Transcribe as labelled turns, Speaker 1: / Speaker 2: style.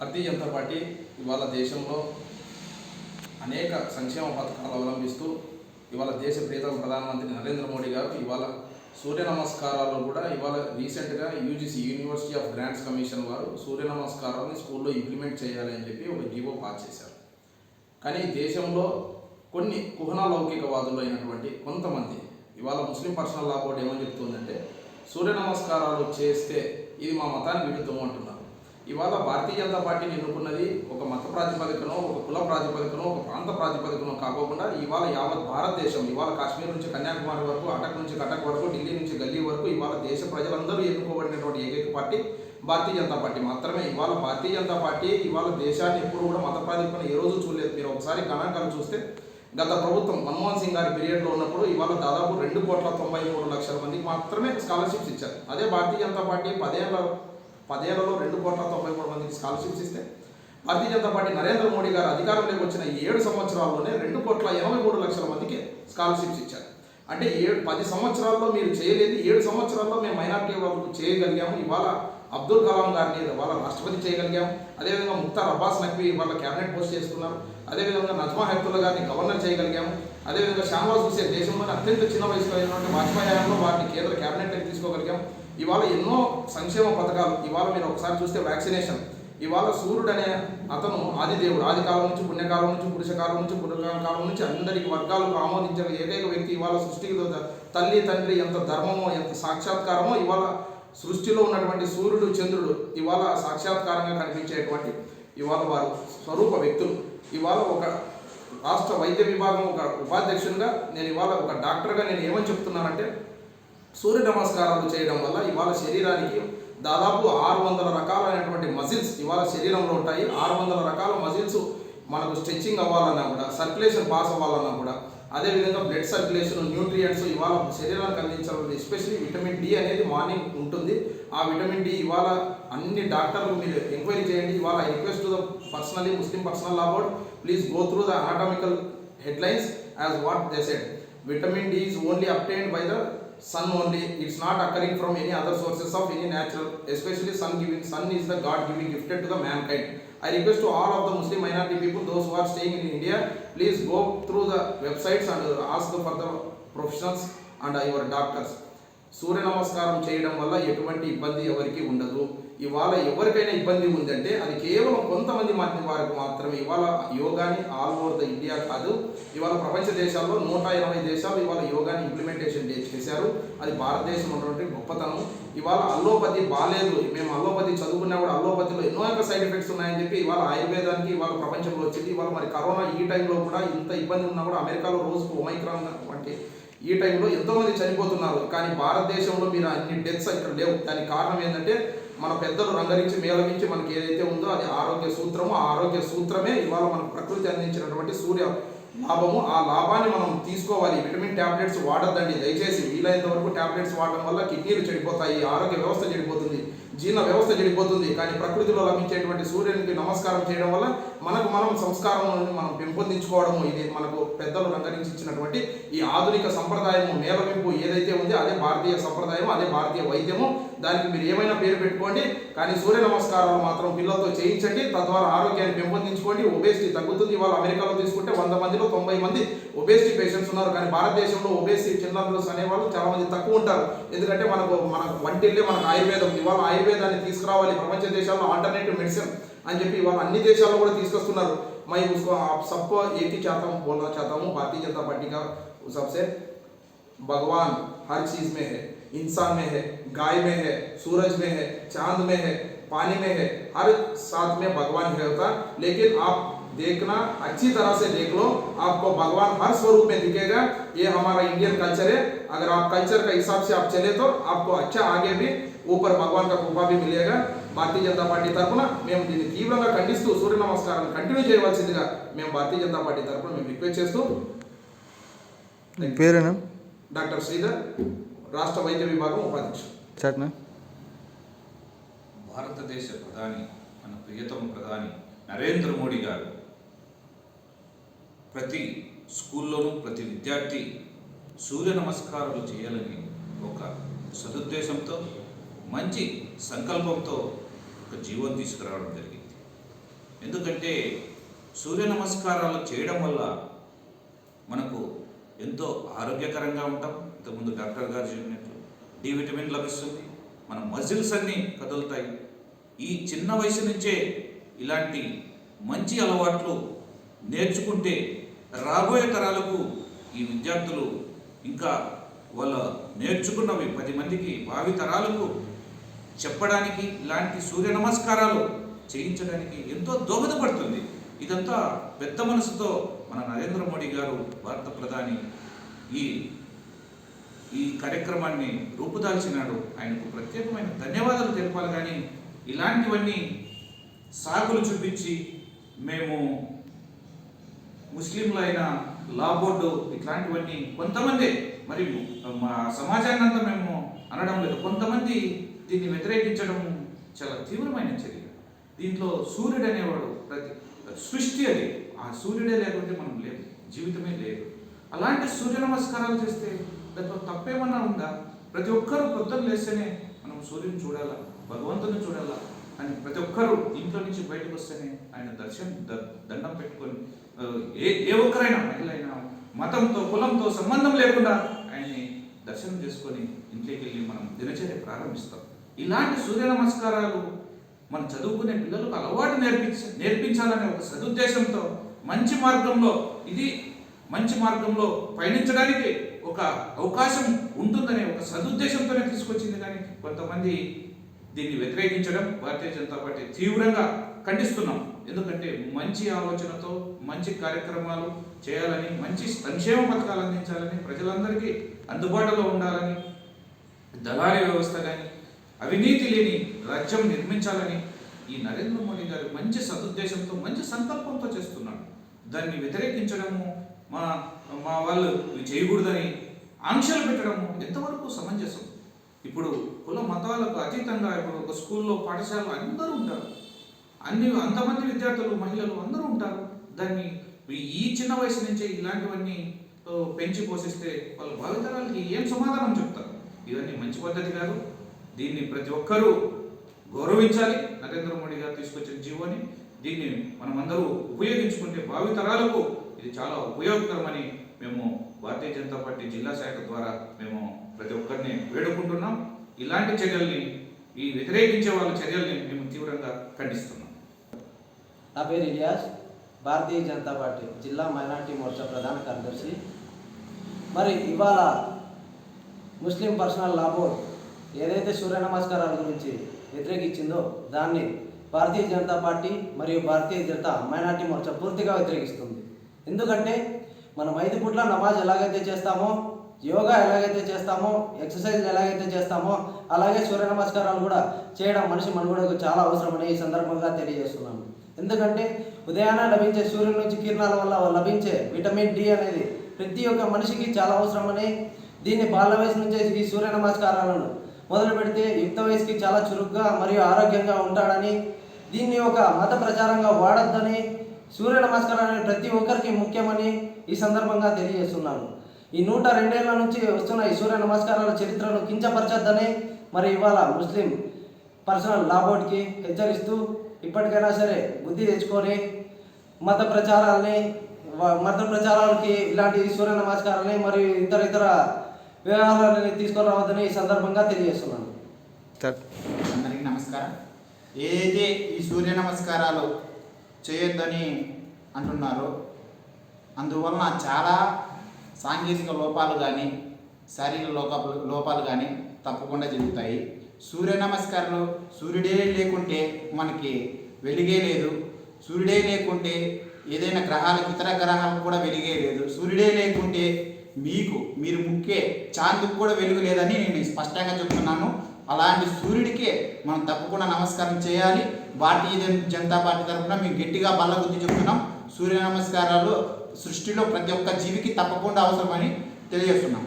Speaker 1: భారతీయ Janata party ఇవాళ దేశంలో అనేక సంక్షేమ పథకాలు అవలంబిస్తూ ఇవాళ దేశ ప్రియతమ ప్రధానమంత్రి నరేంద్ర మోడీ గారు ఇవాళ సూర్య నమస్కారాలు కూడా ఇవాళ రీసెంట్గా UGC university of grants commission వారు సూర్య నమస్కారాలని స్కూల్లో ఇంప్లిమెంట్ చేయాలి అని చెప్పి ఒక జీవో పాస్ చేశారు. కానీ దేశంలో కొన్ని కుహనాలౌకికవాదులు అయినటువంటి కొంతమంది ఇవాళ ముస్లిం పర్సనల్ లా బోర్డు ఏమని చెప్తుందంటే సూర్య నమస్కారాలు చేస్తే ఇది మా మతానికి విరుద్ధం అంటున్నారు. ఇవాళ భారతీయ జనతా పార్టీని ఎన్నుకున్నది ఒక మత ప్రాతిపదికనో ఒక కుల ప్రాతిపదికనో ఒక ప్రాంత ప్రాతిపదికనో కాకోకుండా ఇవాళ యావత్ భారతదేశం ఇవాళ కాశ్మీర్ నుంచి కన్యాకుమారి వరకు అటక్ నుంచి కటక్ వరకు ఢిల్లీ నుంచి గల్లీ వరకు ఇవాళ దేశ ప్రజలందరూ ఎన్నుకోబడినటువంటి ఏకైక పార్టీ భారతీయ జనతా పార్టీ. మాత్రమే ఇవాళ భారతీయ జనతా పార్టీ ఇవాళ దేశాన్ని ఎప్పుడు కూడా మత ప్రాతిపదికన ఏ రోజు చూడలేదు. మీరు ఒకసారి గణాంకాలు చూస్తే గత ప్రభుత్వం మన్మోహన్ సింగ్ గారి పీరియడ్లో ఉన్నప్పుడు ఇవాళ దాదాపు రెండు కోట్ల తొంభై మూడు లక్షల మందికి మాత్రమే స్కాలర్షిప్స్ ఇచ్చారు. అదే భారతీయ జనతా పార్టీ పదేళ్ళ పదేళ్ళలో రెండు కోట్ల తొంభై మూడు మందికి స్కాలర్షిప్స్ ఇస్తే భారతీయ జనతా పార్టీ నరేంద్ర మోడీ గారు అధికారంలోకి వచ్చిన ఈ ఏడు సంవత్సరాల్లోనే రెండు కోట్ల ఎనభై మూడు లక్షల మందికి స్కాలర్షిప్స్ ఇచ్చారు. అంటే ఏడు పది సంవత్సరాల్లో మీరు చేయలేదు ఏడు సంవత్సరాల్లో మేము మైనార్టీ వాళ్ళకు చేయగలిగాము ఇవాళ అబ్దుల్ కలాం గారిని వాళ్ళ రాష్ట్రపతి చేయగలిగాం అదేవిధంగా ముక్తార్ అబ్బాస్ నక్వీ వాళ్ళ క్యాబినెట్ పోస్ట్ చేసుకున్నారు అదేవిధంగా నజ్మా హెప్తుల్లా గారిని గవర్నర్ చేయగలిగాము. అదేవిధంగా షానవాజ్ హుసేన్ దేశంలోనే అత్యంత చిన్న వయసులో అయినటువంటి వాజ్పేయి హయాంలో వారిని కేంద్ర క్యాబినెట్కి తీసుకోగలిగాం ఇవాళ ఎన్నో సంక్షేమ పథకాలు ఇవాళ మీరు ఒకసారి చూస్తే వ్యాక్సినేషన్ ఇవాళ సూర్యుడు అనే అతను ఆదిదేవుడు ఆది కాలం నుంచి పుణ్యకాలం నుంచి పురుషకాలం నుంచి పురుషకాలం నుంచి అందరికి వర్గాలకు ఆమోదించిన ఏకైక వ్యక్తి ఇవాళ సృష్టికి తల్లి తండ్రి ఎంత ధర్మమో ఎంత సాక్షాత్కారమో ఇవాళ సృష్టిలో ఉన్నటువంటి సూర్యుడు చంద్రుడు ఇవాళ సాక్షాత్కారంగా కనిపించేటువంటి ఇవాళ వారు స్వరూప వ్యక్తులు. ఇవాళ ఒక రాష్ట్ర వైద్య విభాగం ఒక ఉపాధ్యక్షునిగా నేను ఇవాళ ఒక డాక్టర్గా నేను ఏమని చెప్తున్నానంటే సూర్య నమస్కారాలు చేయడం వల్ల ఇవాళ శరీరానికి దాదాపు ఆరు వందల రకాలైనటువంటి మజిల్స్ ఇవాళ శరీరంలో ఉంటాయి. ఆరు వందల రకాల మజిల్స్ మనకు స్ట్రెచ్చింగ్ అవ్వాలన్నా కూడా సర్క్యులేషన్ పాస్ అవ్వాలన్నా కూడా అదేవిధంగా బ్లడ్ సర్క్యులేషన్ న్యూట్రియంట్స్ ఇవాళ శరీరానికి అందించాలి ఎస్పెషలీ విటమిన్ డి అనేది మార్నింగ్ ఉంటుంది. ఆ విటమిన్ డి ఇవాళ అన్ని డాక్టర్లు మీరు ఎంక్వైరీ చేయండి. ఇవాళ request to the personally Muslim personal about please go through the anatomical headlines as what they said vitamin D is only obtained by the sun only. It's not occurring from any other sources of any natural, especially sun giving. Sun is the God giving gifted to the mankind. I request to all of the Muslim minority people, those who are staying in India, please go through the websites and ask for the professionals and your doctors. Surya Namaskaram చేయడం వల్ల ఎటువంటి ఇబ్బంది ఎవరికి ఉండదు. ఇవాళ ఎవరికైనా ఇబ్బంది ఉందంటే అది కేవలం కొంతమంది మాత్రం వారికి మాత్రమే. ఇవాళ యోగాని ఆల్ ఓవర్ ద ఇండియా కాదు. ఇవాళ ప్రపంచ దేశాల్లో నూట ఎనభై దేశాలు ఇవాళ యోగాని ఇంప్లిమెంటేషన్ చేశారు. అది భారతదేశం ఉన్నటువంటి గొప్పతనం. ఇవాళ అల్లోపతి బాగాలేదు మేము అల్లోపతి చదువుకున్నా కూడా అల్లోపతిలో ఎన్నో యొక్క సైడ్ ఎఫెక్ట్స్ ఉన్నాయని చెప్పి ఇవాళ ఆయుర్వేదానికి ఇవాళ ప్రపంచంలో వచ్చింది. ఇవాళ మరి కరోనా ఈ టైంలో కూడా ఇంత ఇబ్బంది ఉన్నా కూడా అమెరికాలో రోజుకు ఒమైక్రాన్ వంటి ఈ టైంలో ఎంతోమంది చనిపోతున్నారు. కానీ భారతదేశంలో మీరు అన్ని డెత్స్ ఇక్కడ లేవు. దానికి కారణం ఏంటంటే మన పెద్దలు రంగరించి మేళవించి మనకి ఏదైతే ఉందో అది ఆరోగ్య సూత్రము. ఆ ఆరోగ్య సూత్రమే ఇవాళ మనకు ప్రకృతి అందించినటువంటి సూర్య లాభము. ఆ లాభాన్ని మనం తీసుకోవాలి. విటమిన్ ట్యాబ్లెట్స్ వాడద్దండి. దయచేసి వీలైనంత వరకు ట్యాబ్లెట్స్ వాడడం వల్ల కిడ్నీలు చెడిపోతాయి ఆరోగ్య వ్యవస్థ చెడిపోతుంది జీర్ణ వ్యవస్థ చెడిపోతుంది. కానీ ప్రకృతిలో లభించేటువంటి సూర్యునికి నమస్కారం చేయడం వల్ల మనకు మనం సంస్కారం మనం పెంపొందించుకోవడము ఇది మనకు పెద్దలు రంగరించి ఇచ్చినటువంటి ఈ ఆధునిక సంప్రదాయము మేలవింపు ఏదైతే ఉందో అదే భారతీయ సంప్రదాయం అదే భారతీయ వైద్యము. దానికి మీరు ఏమైనా పేరు పెట్టుకోండి కానీ సూర్య నమస్కారాలు మాత్రం పిల్లలతో చేయించండి. తద్వారా ఆరోగ్యాన్ని పెంపొందించుకోండి. ఒబేసిటీ తగ్గుతుంది. ఇవాళ అమెరికాలో తీసుకుంటే వంద మందిలో తొంభై మంది ఒబేసిటీ పేషెంట్స్ ఉన్నారు. కానీ భారతదేశంలో ఒబేసిటీ చిన్నపిల్లలు అనేవాళ్ళు చాలా మంది తక్కువ ఉంటారు. ఎందుకంటే మనకు మన వంటిల్లే మనకు ఆయుర్వేదం. ఇవాళ ఆయుర్వేదాన్ని తీసుకురావాలి. ప్రపంచ దేశాల్లో ఆల్టర్నేటివ్ మెడిసిన్ అని చెప్పి ఇవాళ అన్ని దేశాల్లో కూడా తీసుకొస్తున్నారు मैं उसको आप सबको एक ही चाहता हूँ बोलना चाहता हूँ भारतीय जनता पार्टी का सबसे भगवान हर चीज में है इंसान में है गाय में है सूरज में है चांद में है पानी में है हर साथ में भगवान है होता लेकिन आप देखना अच्छी तरह से देख लो आपको भगवान हर स्वरूप में दिखेगा ये हमारा इंडियन कल्चर है अगर आप कल्चर का हिसाब से आप चले तो आपको अच्छा आगे भी ऊपर भगवान का कृपा भी मिलेगा భారతీయ జనతా పార్టీ తరఫున మేము దీన్ని తీవ్రంగా ఖండిస్తూ సూర్య నమస్కారాన్ని కంటిన్యూ చేయవలసిందిగా మేము భారతీయ జనతా పార్టీ తరఫున మేము రిక్వెస్ట్ చేస్తూ
Speaker 2: పేరేనా?
Speaker 1: డాక్టర్ శ్రీధర్ రాష్ట్ర వైద్య విభాగం ఉపాధ్యక్షుడు.
Speaker 3: భారతదేశ ప్రధాని మన ప్రియతమ ప్రధాని నరేంద్ర మోడీ గారు ప్రతి స్కూల్లోనూ ప్రతి విద్యార్థి సూర్య నమస్కారాలు చేయాలని ఒక సదుద్దేశంతో మంచి సంకల్పంతో ఒక జీవం తీసుకురావడం జరిగింది. ఎందుకంటే సూర్య నమస్కారాలు చేయడం వల్ల మనకు ఎంతో ఆరోగ్యకరంగా ఉంటాం. ఇంతకుముందు డాక్టర్ గారు చెప్పినట్లు డి విటమిన్ లభిస్తుంది. మన మజిల్స్ అన్నీ కదులుతాయి. ఈ చిన్న వయసు నుంచే ఇలాంటి మంచి అలవాట్లు నేర్చుకుంటే రాబోయే తరాలకు ఈ విద్యార్థులు ఇంకా వాళ్ళ నేర్చుకున్నవి పది మందికి భావి తరాలకు చెప్పడానికి ఇలాంటి సూర్య నమస్కారాలు చేయించడానికి ఎంతో దోహదపడుతుంది. ఇదంతా పెద్ద మనసుతో మన నరేంద్ర మోడీ గారు భారత ప్రధాని ఈ ఈ కార్యక్రమాన్ని రూపుదాల్చినాడు. ఆయనకు ప్రత్యేకమైన ధన్యవాదాలు తెలపాలి. కానీ ఇలాంటివన్నీ సాకులు చూపించి మేము ముస్లింలైన లా బోర్డు ఇట్లాంటివన్నీ కొంతమంది మరి మా సమాజాన్ని అంతా మేము అనడం లేదు. కొంతమంది దీన్ని వ్యతిరేకించడం చాలా తీవ్రమైన చర్య. దీంట్లో సూర్యుడు అనేవాడు ప్రతి సృష్టి అది. ఆ సూర్యుడే లేకుంటే మనం లేదు జీవితమే లేదు. అలాంటి సూర్య నమస్కారాలు చేస్తే దాంట్లో తప్పేమన్నా ఉందా? ప్రతి ఒక్కరూ పొద్దున్న లేస్తేనే మనం సూర్యుని చూడాలా భగవంతుని చూడాలా అని ప్రతి ఒక్కరూ ఇంట్లో నుంచి బయటకు వస్తేనే ఆయన దర్శనం దండం పెట్టుకొని ఏ ఏ ఒక్కరైనా మహిళైనా మతంతో కులంతో సంబంధం లేకుండా ఆయన్ని దర్శనం చేసుకొని ఇంట్లోకి వెళ్ళి మనం దినచర్య ప్రారంభిస్తాం. ఇలాంటి సూర్య నమస్కారాలు మనం చదువుకునే పిల్లలకు అలవాటు నేర్పించ నేర్పించాలనే ఒక సదుద్దేశంతో మంచి మార్గంలో ఇది మంచి మార్గంలో పయనించడానికి ఒక అవకాశం ఉంటుందనే ఒక సదుద్దేశంతోనే తీసుకొచ్చింది. కానీ కొంతమంది దీన్ని వ్యతిరేకించడం భారతీయ జనతా పార్టీ తీవ్రంగా ఖండిస్తున్నాం. ఎందుకంటే మంచి ఆలోచనతో మంచి కార్యక్రమాలు చేయాలని మంచి సంక్షేమ పథకాలు అందించాలని ప్రజలందరికీ అందుబాటులో ఉండాలని దళారీ వ్యవస్థ కానీ అవినీతి లేని రాజ్యం నిర్మించాలని ఈ నరేంద్ర మోడీ గారు మంచి సదుద్దేశంతో మంచి సంకల్పంతో చేస్తున్నాడు దాన్ని వ్యతిరేకించడము మా మా వాళ్ళు ఇవి చేయకూడదని ఆంక్షలు పెట్టడము ఎంతవరకు సమంజసం? ఇప్పుడు కుల మతాలకు అతీతంగా ఇప్పుడు ఒక స్కూల్లో పాఠశాలలో అందరూ ఉంటారు. అన్ని అంతమంది విద్యార్థులు మహిళలు అందరూ ఉంటారు. దాన్ని ఈ- చిన్న వయసు నుంచే ఇలాంటివన్నీ పెంచి పోషిస్తే వాళ్ళ భావితరాలకి ఏం సమాధానం చెప్తారు? ఇవన్నీ మంచి పద్ధతి కాదు. దీన్ని ప్రతి ఒక్కరూ గౌరవించాలి. నరేంద్ర మోడీ గారు తీసుకొచ్చిన జీవోని దీన్ని మనమందరూ ఉపయోగించుకుంటే భావితరాలకు ఇది చాలా ఉపయోగకరమని మేము భారతీయ జనతా పార్టీ జిల్లా శాఖ ద్వారా మేము ప్రతి ఒక్కరిని వేడుకుంటున్నాం. ఇలాంటి చర్యల్ని ఈ వ్యతిరేకించే వాళ్ళ చర్యల్ని మేము తీవ్రంగా ఖండిస్తున్నాం.
Speaker 4: నా పేరు ఇలియాస్ భారతీయ జనతా పార్టీ జిల్లా మైనార్టీ మోర్చా ప్రధాన కార్యదర్శి. మరి ఇవాళ ముస్లిం పర్సనల్ లా బోర్డ్ ఏదైతే సూర్య నమస్కారాల గురించి వ్యతిరేకించిందో దాన్ని భారతీయ జనతా పార్టీ మరియు భారతీయ జనతా మైనార్టీ మోర్చా పూర్తిగా వ్యతిరేకిస్తుంది. ఎందుకంటే మనం ఐదు పూట్ల నమాజ్ ఎలాగైతే చేస్తామో యోగా ఎలాగైతే చేస్తామో ఎక్సర్సైజ్ ఎలాగైతే చేస్తామో అలాగే సూర్య నమస్కారాలు కూడా చేయడం మనిషి మనుగడకు చాలా అవసరమని ఈ సందర్భంగా తెలియజేస్తున్నాను. ఎందుకంటే ఉదయాన్నే లభించే సూర్యుడి నుంచి కిరణాల వల్ల లభించే విటమిన్ డి అనేది ప్రతి ఒక్క మనిషికి చాలా అవసరమని దీన్ని బాల వయసు నుంచే ఈ సూర్య నమస్కారాలను మొదలు పెడితే యుక్త వయసుకి చాలా చురుగ్గా మరియు ఆరోగ్యంగా ఉంటాడని దీన్ని ఒక మత ప్రచారంగా వాడొద్దని సూర్య నమస్కారం ప్రతి ఒక్కరికి ముఖ్యమని ఈ సందర్భంగా తెలియజేస్తున్నాను. ఈ నూట రెండేళ్ళ నుంచి వస్తున్న ఈ సూర్య నమస్కారాల చరిత్రను కించపరచొద్దని మరి ఇవాళ ముస్లిం పర్సనల్ లా బోర్డ్కి హెచ్చరిస్తూ ఇప్పటికైనా సరే బుద్ధి తెచ్చుకొని మత ప్రచారాల్ని మత ప్రచారాలకి ఇలాంటి సూర్య నమస్కారాలని మరియు ఇతర ఇతర వ్యవహారాలని తీసుకొని రావద్దని ఈ సందర్భంగా తెలియజేస్తున్నాను.
Speaker 5: అందరికీ నమస్కారం. ఏదైతే ఈ సూర్య నమస్కారాలు చేయొద్దని అంటున్నారో అందువలన చాలా సాంకేతిక లోపాలు కానీ శారీరక లోపాలు లోపాలు కానీ తప్పకుండా జరుగుతాయి. సూర్య నమస్కారాలు సూర్యుడే లేకుంటే మనకి వెలిగే లేదు. సూర్యుడే లేకుంటే ఏదైనా గ్రహాలకు ఇతర గ్రహాలకు కూడా వెలిగే లేదు. సూర్యుడే లేకుంటే మీకు మీరు ముక్కే చాందుకు కూడా వెలుగు లేదని నేను స్పష్టంగా చెప్తున్నాను. అలాంటి సూర్యుడికే మనం తప్పకుండా నమస్కారం చేయాలి. భారతీయ జనతా పార్టీ తరఫున మేము గట్టిగా బల్ల గుర్తి చెప్తున్నాం. సూర్య నమస్కారాలు సృష్టిలో ప్రతి ఒక్క జీవికి తప్పకుండా అవసరమని తెలియజేస్తున్నాం.